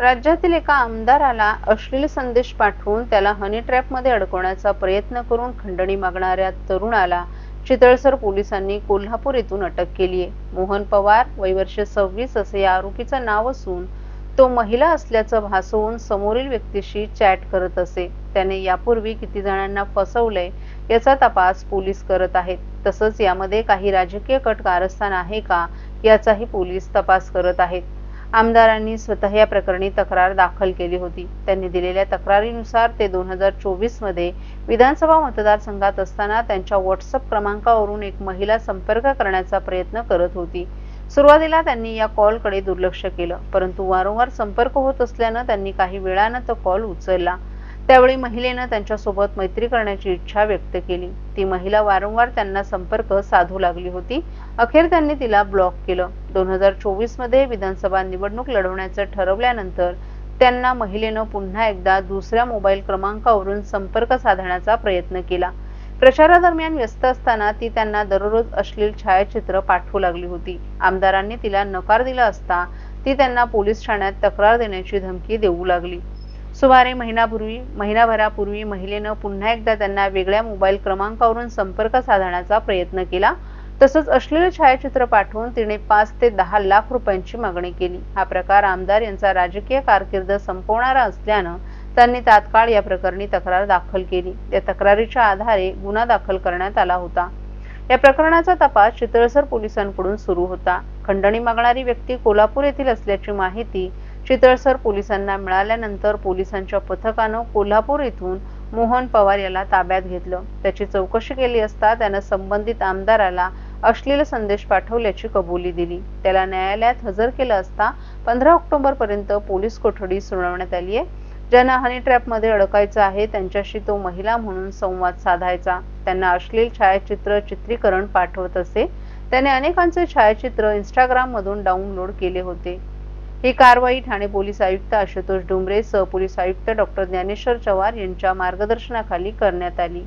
राज्यातील एका आमदाराला अश्लील संदेश पाठवून त्याला हनी ट्रॅपमध्ये अडकवण्याचा प्रयत्न करून खंडणी मागणाऱ्या तरुणाला चितळसर पोलिसांनी कोल्हापूर येथून अटक केली आहे. मोहन पवार वय वर्ष सव्वीस असे या आरोपीचं नाव असून तो महिला असल्याचं भासवून समोरील व्यक्तीशी चॅट करत असे. त्याने यापूर्वी किती जणांना फसवलंय याचा तपास पोलीस करत आहेत. तसंच यामध्ये काही राजकीय कट कारस्थान आहे का याचाही पोलीस तपास करत आहेत. आमदारांनी स्वतः या प्रकरणी तक्रार दाखल केली होती. त्यांनी दिलेल्या तक्रारीनुसार ते दोन हजार चोवीसमध्ये विधानसभा मतदारसंघात असताना त्यांच्या व्हॉट्सअप क्रमांकावरून एक महिला संपर्क करण्याचा प्रयत्न करत होती. सुरुवातीला त्यांनी या कॉलकडे दुर्लक्ष केलं परंतु वारंवार संपर्क होत असल्यानं त्यांनी काही वेळानं तो कॉल उचलला. त्यावेळी महिलेनं त्यांच्यासोबत मैत्री करण्याची इच्छा व्यक्त केली. ती महिला वारंवार त्यांना संपर्क साधू लागली होती. अखेर त्यांनी तिला ब्लॉक केलं. दोन हजार चोवीसमध्ये विधानसभा निवडणूक लढवण्याचं ठरवल्यानंतर त्यांना महिलेनं पुन्हा एकदा दुसऱ्या मोबाईल क्रमांकावरून संपर्क साधण्याचा प्रयत्न केला. प्रचारादरम्यान व्यस्त असताना ती त्यांना दररोज अश्लील छायाचित्र पाठवू लागली होती. आमदारांनी तिला नकार दिला असता ती त्यांना पोलीस ठाण्यात तक्रार देण्याची धमकी देऊ लागली. सुमारे महिनापूर्वी महिनाभरापूर्वी महिलेनं पुन्हा एकदा त्यांना वेगळ्या मोबाईल क्रमांकावरून संपर्क साधण्याचा प्रयत्न केला. तसंच अश्लील छायाचित्र पाठवून तिने पाच ते दहा लाख रुपयांची मागणी केली. हा प्रकार आमदार यांचा राजकीय कारकीर्द संपवणारा असल्यानं त्यांनी तात्काळ या प्रकरणी तक्रार दाखल केली. त्या तक्रारीच्या आधारे गुन्हा दाखल करण्यात आला होता. या प्रकरणाचा तपास चितळसर पोलिसांकडून सुरू होता. खंडणी मागणारी व्यक्ती कोल्हापूर येथील असल्याची माहिती चितळसर पोलिसांना मिळाल्यानंतर पोलिसांच्या पथकानं कोल्हापूर येथून मोहन पवार याला ताब्यात घेतलं. त्याची चौकशी केली असता त्यानं संबंधित आमदाराला अश्लील संदेश पाठवल्याची कबुली दिली. त्याला न्यायालयात हजर केलं असता पंधरा ऑक्टोबर पर्यंत पोलीस कोठडी सुनावण्यात आली आहे. ज्यांना हनी ट्रॅपमध्ये अडकायचं आहे त्यांच्याशी तो महिला म्हणून संवाद साधायचा. त्यांना अश्लील छायाचित्र चित्रीकरण पाठवत असे. त्याने अनेकांचे छायाचित्र इंस्टाग्राम मधून डाउनलोड केले होते. ही कारवाई ठाणे पोलीस आयुक्त आशुतोष डुंबरे सहपोलीस आयुक्त डॉक्टर ज्ञानेश्वर चव्हाण यांच्या मार्गदर्शनाखाली करण्यात आली.